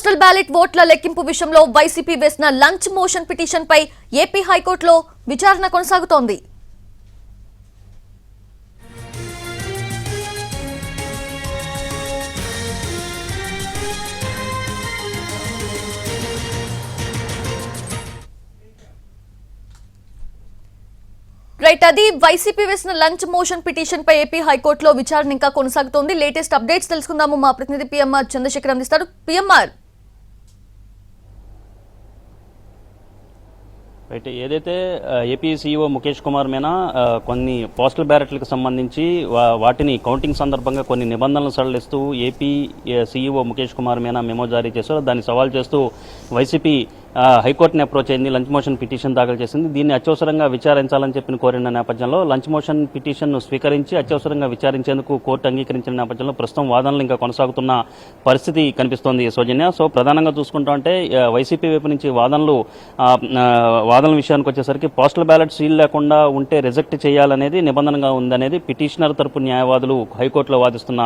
Postal ballot ఓట్ల లెక్కింపు విషయంలో వైసీపీ వేసిన లంచ్ మోషన్ పిటిషన్ పై ఏపీ హైకోర్టులో విచారణ కొనసాగుతోంది. రైట్ అది వైసీపీ వేసిన లంచ్ మోషన్ పిటిషన్ పై ఏపీ హైకోర్టులో విచారణ ఇంకా కొనసాగుతోంది. లేటెస్ట్ అప్డేట్స్ తెలుసుకుందాము. మా ప్రతినిధి పిఎంఆర్ చంద్రశేఖర్ అందిస్తారు. పిఎంఆర్. రైట్ ఏదైతే ఏపీ సీఈఓ ముఖేష్ కుమార్ మీనా కొన్ని పోస్టల్ బ్యారెట్లకు సంబంధించి వా- వాటిని కౌంటింగ్ సందర్భంగా కొన్ని నిబంధనలు సడలిస్తూ AP CEO Mukesh Kumar Meena memo జారీ చేశారు. దాన్ని సవాల్ చేస్తూ వైసీపీ హైకోర్టుని అప్రోచ్ అయింది లంచ్ మోషన్ పిటిషన్ దాఖలు చేసింది. దీన్ని అత్యవసరంగా విచారించాలని చెప్పిన కోరిన నేపథ్యంలో లంచ్ మోషన్ పిటిషన్ను స్వీకరించి అత్యవసరంగా విచారించేందుకు కోర్టు అంగీకరించిన నేపథ్యంలో ప్రస్తుతం వాదనలు ఇంకా కొనసాగుతున్న పరిస్థితి కనిపిస్తోంది సౌజన్య. సో ప్రధానంగా చూసుకుంటా అంటే వైసీపీ వైపు నుంచి వాదనలు వాదనల విషయానికి వచ్చేసరికి పోస్టల్ బ్యాలెట్ సీల్ లేకుండా ఉంటే రిజెక్ట్ చేయాలనేది నిబంధనగా ఉందనేది పిటిషనర్ తరపు న్యాయవాదులు హైకోర్టులో వాదిస్తున్న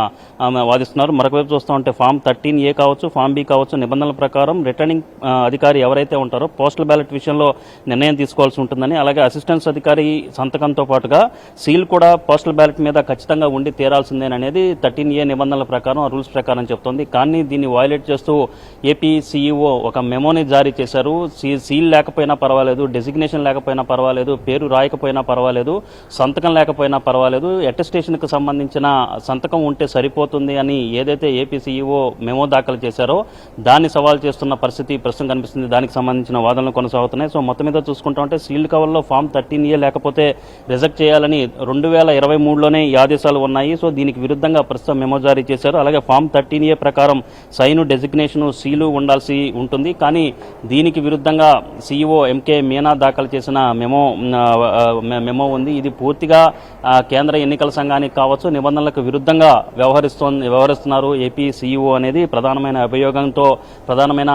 వాదిస్తున్నారు. మరొక వైపు చూస్తూ ఉంటే ఫామ్ థర్టీన్ ఏ కావచ్చు ఫామ్ బి కావచ్చు నిబంధనల ప్రకారం రిటర్నింగ్ అధికారి అధికారి ఎవరైతే ఉంటారో పోస్టల్ బ్యాలెట్ విషయంలో నిర్ణయం తీసుకోవాల్సి ఉంటుందని అలాగే అసిస్టెన్స్ అధికారి సంతకంతో పాటుగా సీల్ కూడా పోస్టల్ బ్యాలెట్ మీద ఖచ్చితంగా ఉండి తీరాల్సిందేననేది థర్టీన్ ఏ నిబంధనల ప్రకారం ఆ రూల్స్ ప్రకారం చెప్తోంది. కానీ దీన్ని వైలేట్ చేస్తూ ఏపీ సీఈఓ ఒక మెమోని జారీ చేశారు. సీ- సీల్ లేకపోయినా పర్వాలేదు డెసిగ్నేషన్ లేకపోయినా పర్వాలేదు పేరు రాయకపోయినా పర్వాలేదు సంతకం లేకపోయినా పర్వాలేదు అటెస్టేషన్కు సంబంధించిన సంతకం ఉంటే సరిపోతుంది అని ఏదైతే ఏపీ సీఈఓ మెమో దాఖలు చేశారో దాన్ని సవాల్ చేస్తున్న పరిస్థితి ప్రస్తుతం కనిపిస్తుంది. దానికి సంబంధించిన వాదనలు కొనసాగుతున్నాయి. సో మొత్తం మీద చూసుకుంటా ఉంటే సీల్డ్ కవర్లో ఫామ్ థర్టీన్ ఏ లేకపోతే రిజెక్ట్ చేయాలని రెండు వేల ఇరవై మూడులోనే ఈ ఆదేశాలు ఉన్నాయి. సో దీనికి విరుద్ధంగా ప్రస్తుతం మెమో జారీ చేశారు. అలాగే ఫామ్ థర్టీన్ ఏ ప్రకారం సైను డెసిగ్నేషను సీలు ఉండాల్సి ఉంటుంది. కానీ దీనికి విరుద్ధంగా సీఈఓ ఎంకే మీనా దాఖలు చేసిన మెమో మెమో ఉంది. ఇది పూర్తిగా కేంద్ర ఎన్నికల సంఘానికి కావచ్చు నిబంధనలకు విరుద్ధంగా వ్యవహరిస్తోంది వ్యవహరిస్తున్నారు. ఏపీ సీఈఓ అనేది ప్రధానమైన అభియోగంతో ప్రధానమైన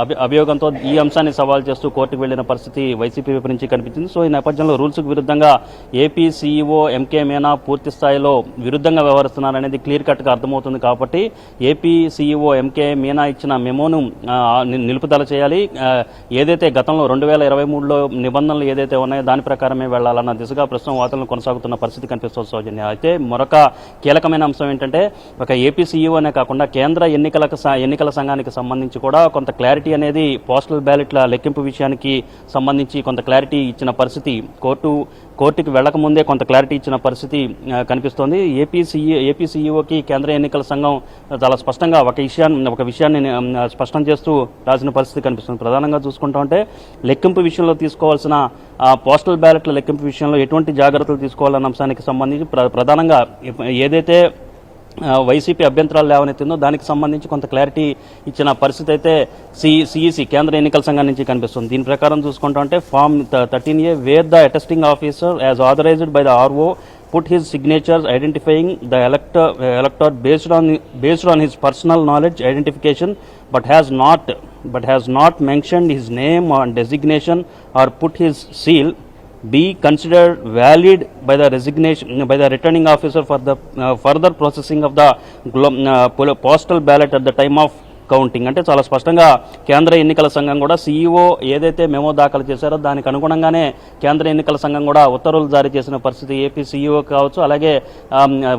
అభి- అభియోగంతో ఈ అంశాన్ని సవాల్ చేస్తూ కోర్టుకు వెళ్ళిన పరిస్థితి వైసీపీ వైపు నుంచి కనిపించింది. సో ఈ నేపథ్యంలో రూల్స్కు విరుద్ధంగా ఏపీ సీఈఓ ఎంకే మీనా పూర్తి స్థాయిలో విరుద్ధంగా వ్యవహరిస్తున్నారనేది క్లియర్ కట్గా అర్థమవుతుంది కాబట్టి ఏపీ సీఈఓ ఎంకే మీనా ఇచ్చిన మెమోను నిలుపుదల చేయాలి. ఏదైతే గతంలో రెండు వేల ఇరవై మూడులో నిబంధనలు ఏదైతే ఉన్నాయో దాని ప్రకారమే వెళ్ళాలన్న దిశగా ప్రస్తుతం వాదనలు కొనసాగుతున్న పరిస్థితి కనిపిస్తుంది సౌజన్య. అయితే మరొక కీలకమైన అంశం ఏంటంటే ఒక ఏపీ సీఈఓనే కాకుండా కేంద్ర ఎన్నికలకు ఎన్నికల సంఘానికి సంబంధించి కూడా కొంత క్లారిటీ అనేది పోస్ట్ పోస్టల్ బ్యాలెట్ల లెక్కింపు విషయానికి సంబంధించి కొంత క్లారిటీ ఇచ్చిన పరిస్థితి కోర్టు కోర్టుకి వెళ్ళకముందే కొంత క్లారిటీ ఇచ్చిన పరిస్థితి కనిపిస్తోంది. ఏపీసీఈ ఏపీసీఈఓకి కేంద్ర ఎన్నికల సంఘం చాలా స్పష్టంగా ఒక విషయాన్ని ఒక విషయాన్ని స్పష్టం చేస్తూ రాసిన పరిస్థితి కనిపిస్తుంది. ప్రధానంగా చూసుకుంటా ఉంటే లెక్కింపు విషయంలో తీసుకోవాల్సిన పోస్టల్ బ్యాలెట్ల లెక్కింపు విషయంలో ఎటువంటి జాగ్రత్తలు తీసుకోవాలన్న అంశానికి సంబంధించి ప్ర- ప్రధానంగా ఏదైతే వైసీపీ అభ్యంతరాలు లేవనెత్తిందో దానికి సంబంధించి కొంత క్లారిటీ ఇచ్చిన పరిస్థితి అయితే సిఈసీ కేంద్ర ఎన్నికల సంఘం నుంచి కనిపిస్తుంది. దీని ప్రకారం చూసుకుంటా అంటే form thirteen A where the attesting officer as authorised by the RO put his signatures identifying the elect elector based on based on his personal knowledge identification but has not but has not mention his name on designation or put his seal be considered valid by the resignation by the returning officer for the uh, further processing of the glo- uh, pol- postal ballot at the time of counting అంటే చాలా స్పష్టంగా కేంద్ర ఎన్నికల సంఘం కూడా CEO ఏదైతే memo దాఖలు చేశారో దానికి అనుగుణంగానే కేంద్ర ఎన్నికల సంఘం కూడా ఉత్తర్వులు జారీ చేసిన పరిస్థితి ఏపీ సీఈఓ కావచ్చు అలాగే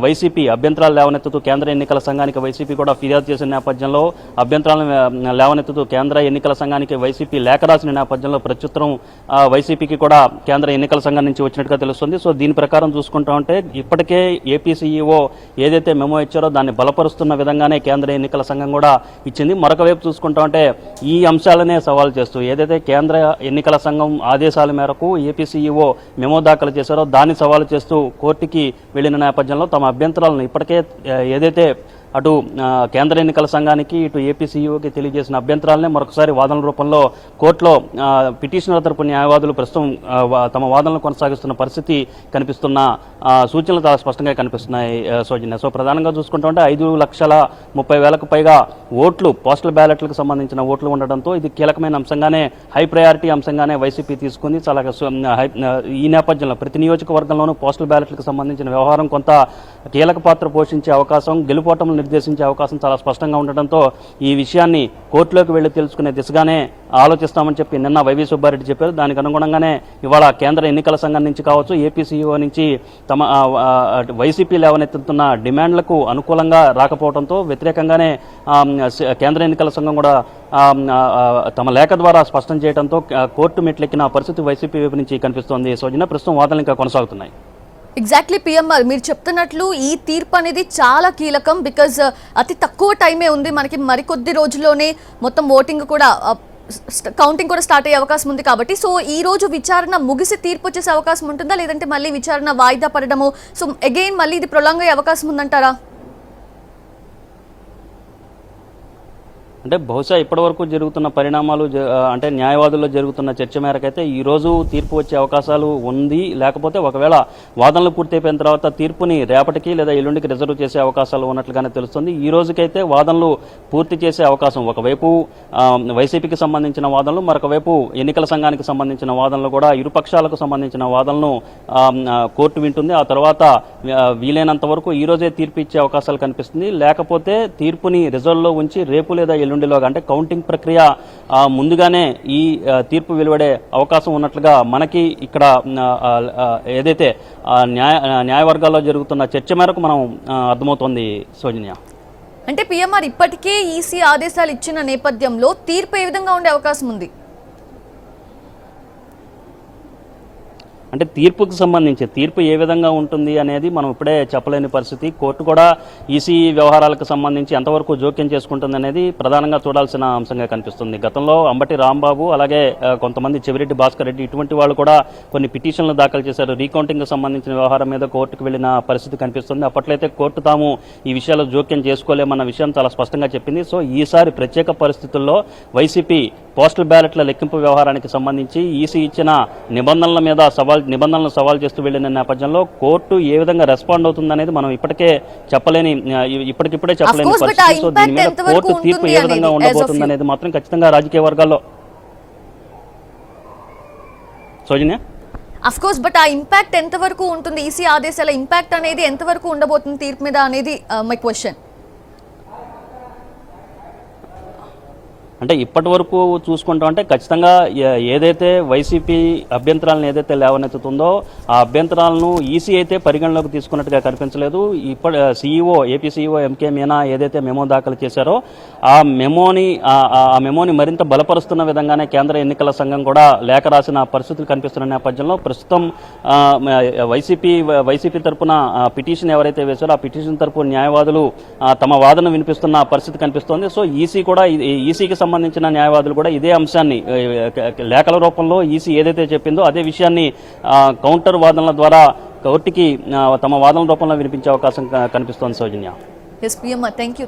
వైసీపీ అభ్యంతరాలు లేవనెత్తుతూ కేంద్ర ఎన్నికల సంఘానికి వైసీపీ కూడా ఫిర్యాదు చేసిన నేపథ్యంలో అభ్యంతరాలను లేవనెత్తుతూ కేంద్ర ఎన్నికల సంఘానికి వైసీపీ లేఖ రాసిన నేపథ్యంలో ప్రత్యుత్తరం వైసీపీకి కూడా కేంద్ర ఎన్నికల సంఘం నుంచి వచ్చినట్టుగా తెలుస్తుంది. సో దీని ప్రకారం చూసుకుంటా ఉంటే ఇప్పటికే ఏపీ సీఈఓ ఏదైతే మెమో ఇచ్చారో దాన్ని బలపరుస్తున్న విధంగానే కేంద్ర ఎన్నికల సంఘం కూడా ఇచ్చింది మరొక వైపు చూసుకుంటా ఉంటే ఈ అంశాలనే సవాల్ చేస్తూ ఏదైతే కేంద్ర ఎన్నికల సంఘం ఆదేశాల మేరకు ఏపీసీఈఓ మెమో దాఖలు చేశారో దాన్ని సవాలు చేస్తూ కోర్టుకి వెళ్ళిన నేపథ్యంలో తమ అభ్యంతరాలను ఇప్పటికే ఏదైతే అటు కేంద్ర ఎన్నికల సంఘానికి ఇటు ఏపీసీఓకి తెలియజేసిన అభ్యంతరాలనే మరొకసారి వాదనల రూపంలో కోర్టులో పిటిషనర్ తరపు న్యాయవాదులు ప్రస్తుతం తమ వాదనలు కొనసాగిస్తున్న పరిస్థితి కనిపిస్తున్న సూచనలు చాలా స్పష్టంగా కనిపిస్తున్నాయి సౌజన్య. సో ప్రధానంగా చూసుకుంటుంటే ఐదు లక్షల ముప్పై వేలకు పైగా ఓట్లు పోస్టల్ బ్యాలెట్లకు సంబంధించిన ఓట్లు ఉండడంతో ఇది కీలకమైన అంశంగానే హై ప్రయారిటీ అంశంగానే వైసీపీ తీసుకుంది. చాలా ఈ నేపథ్యంలో ప్రతి నియోజకవర్గంలోనూ పోస్టల్ బ్యాలెట్లకు సంబంధించిన వ్యవహారం కొంత కీలక పాత్ర పోషించే అవకాశం గెలుపోటములు నిర్దేశించే అవకాశం చాలా స్పష్టంగా ఉండటంతో ఈ విషయాన్ని కోర్టులోకి వెళ్ళి తెలుసుకునే దిశగానే ఆలోచిస్తామని చెప్పి నిన్న వైవి సుబ్బారెడ్డి చెప్పారు. దానికి అనుగుణంగానే ఇవాళ కేంద్ర ఎన్నికల సంఘం నుంచి కావచ్చు ఏపీసీఓ నుంచి తమ వైసీపీ లేవనెత్తుతున్న డిమాండ్లకు అనుకూలంగా రాకపోవడంతో వ్యతిరేకంగానే కేంద్ర ఎన్నికల సంఘం కూడా తమ లేఖ ద్వారా స్పష్టం చేయడంతో కోర్టు మెట్లెక్కిన పరిస్థితి వైసీపీ వైపు నుంచి కనిపిస్తోంది. సోజన ప్రస్తుతం వాదనలు ఇంకా కొనసాగుతున్నాయి. ఎగ్జాక్ట్లీ పిఎంఆర్ మీరు చెప్తున్నట్లు ఈ తీర్పు అనేది చాలా కీలకం బికాజ్ uh, అతి తక్కువ టైమే ఉంది. మనకి మరికొద్ది రోజుల్లోనే మొత్తం ఓటింగ్ కూడా uh, కౌంటింగ్ కూడా స్టార్ట్ అయ్యే అవకాశం ఉంది కాబట్టి. సో ఈ రోజు విచారణ ముగిసి తీర్పు వచ్చేసే అవకాశం ఉంటుందా? లేదంటే మళ్ళీ విచారణ వాయిదా పడడము? సో అగైన్ మళ్ళీ ఇది ప్రొలాంగ్ అయ్యే అవకాశం ఉందంటారా? అంటే బహుశా ఇప్పటివరకు జరుగుతున్న పరిణామాలు జ- అంటే న్యాయవాదుల్లో జరుగుతున్న చర్చ మేరకైతే ఈ రోజు తీర్పు వచ్చే అవకాశాలు ఉంది. లేకపోతే ఒకవేళ వాదనలు పూర్తయిపోయిన తర్వాత తీర్పుని రేపటికి లేదా ఎల్లుండికి రిజర్వ్ చేసే అవకాశాలు ఉన్నట్లుగానే తెలుస్తుంది. ఈ రోజుకైతే వాదనలు పూర్తి చేసే అవకాశం ఒకవైపు వైసీపీకి సంబంధించిన వాదనలు మరొకవైపు ఎన్నికల సంఘానికి సంబంధించిన వాదనలు కూడా ఇరుపక్షాలకు సంబంధించిన వాదనలను కోర్టు వింటుంది. ఆ తర్వాత వీలైనంత వరకు ఈ రోజే తీర్పు ఇచ్చే అవకాశాలు కనిపిస్తుంది. లేకపోతే తీర్పుని రిజర్వ్లో ఉంచి రేపు లేదా ఎల్లుండి ఎల్లుండిలో అంటే కౌంటింగ్ ప్రక్రియ ముందుగానే ఈ తీర్పు వెలువడే అవకాశం ఉన్నట్లుగా మనకి ఇక్కడ ఏదైతే న్యాయ న్యాయవర్గాల్లో జరుగుతున్న చర్చ మేరకు మనం అర్థమవుతోంది సోజన్య. అంటే పిఎంఆర్ ఇప్పటికే ఈసీ ఆదేశాలు ఇచ్చిన నేపథ్యంలో తీర్పు ఏ విధంగా ఉండే అవకాశం ఉంది? అంటే తీర్పుకు సంబంధించి తీర్పు ఏ విధంగా ఉంటుంది అనేది మనం ఇప్పుడే చెప్పలేని పరిస్థితి. కోర్టు కూడా ఈసీ వ్యవహారాలకు సంబంధించి ఎంతవరకు జోక్యం చేసుకుంటుంది అనేది ప్రధానంగా చూడాల్సిన అంశంగా కనిపిస్తుంది. గతంలో అంబటి రాంబాబు అలాగే కొంతమంది చెవిరెడ్డి భాస్కర్ రెడ్డి ఇటువంటి వాళ్ళు కూడా కొన్ని పిటిషన్లు దాఖలు చేశారు. రీకౌంటింగ్కి సంబంధించిన వ్యవహారం మీద కోర్టుకు వెళ్ళిన పరిస్థితి కనిపిస్తుంది. అప్పట్లయితే కోర్టు తాము ఈ విషయాల్లో జోక్యం చేసుకోలేమన్న విషయం చాలా స్పష్టంగా చెప్పింది. సో ఈసారి ప్రత్యేక పరిస్థితుల్లో వైసీపీ పోస్టల్ బ్యాలెట్ల లెక్కింపు వ్యవహారానికి సంబంధించి ఈసీ ఇచ్చిన నిబంధనల మీద సవాల్ నిబంధనలను సవాల్ చేస్తూ వెళ్ళిన నేపథ్యంలో కోర్టు ఏ విధంగా రెస్పాండ్ అవుతుందనేది మనం ఇప్పటికే చెప్పలేని ఇప్పటికిప్పుడే చెప్పలేని పరిస్థితి. సో దీని మీద కోర్టు తీర్పు ఏ విధంగా ఉండబోతుంది? అనేది మాత్రం ఖచ్చితంగా రాజకీయ వర్గాల్లో. సౌజన్య? అఫ్ కోర్స్ బట్ ఆ ఇంపాక్ట్ ఎంతవరకు ఉంటుంది? ఈసీ ఆదేశాల ఇంపాక్ట్ అనేది ఎంతవరకు ఉండబోతుంది తీర్పు మీద అనేది మై క్వశ్చన్ అంటే ఇప్పటి వరకు చూసుకుంటాం అంటే ఖచ్చితంగా ఏదైతే వైసీపీ అభ్యంతరాలను ఏదైతే లేవనెత్తుతుందో ఆ అభ్యంతరాలను ఈసీ అయితే పరిగణలోకి తీసుకున్నట్టుగా కనిపించలేదు. ఇప్పటి CEO AP CEO MK Meena ఏదైతే మెమో దాఖలు చేశారో ఆ మెమోని ఆ- మెమోని మరింత బలపరుస్తున్న విధంగానే కేంద్ర ఎన్నికల సంఘం కూడా లేఖ రాసిన పరిస్థితులు కనిపిస్తున్న నేపథ్యంలో ప్రస్తుతం వైసీపీ వైసీపీ తరపున పిటిషన్ ఎవరైతే వేశారో ఆ పిటిషన్ తరపు న్యాయవాదులు తమ వాదన వినిపిస్తున్న పరిస్థితి కనిపిస్తోంది. సో ఈసీ కూడా ఈసీకి సంబంధించిన న్యాయవాదులు కూడా ఇదే అంశాన్ని లేఖల రూపంలో ఈసీ ఏదైతే చెప్పిందో అదే విషయాన్ని కౌంటర్ వాదనల ద్వారా కోర్టుకి తమ వాదనల రూపంలో వినిపించే అవకాశం కనిపిస్తోంది సౌజన్య. Yes thank you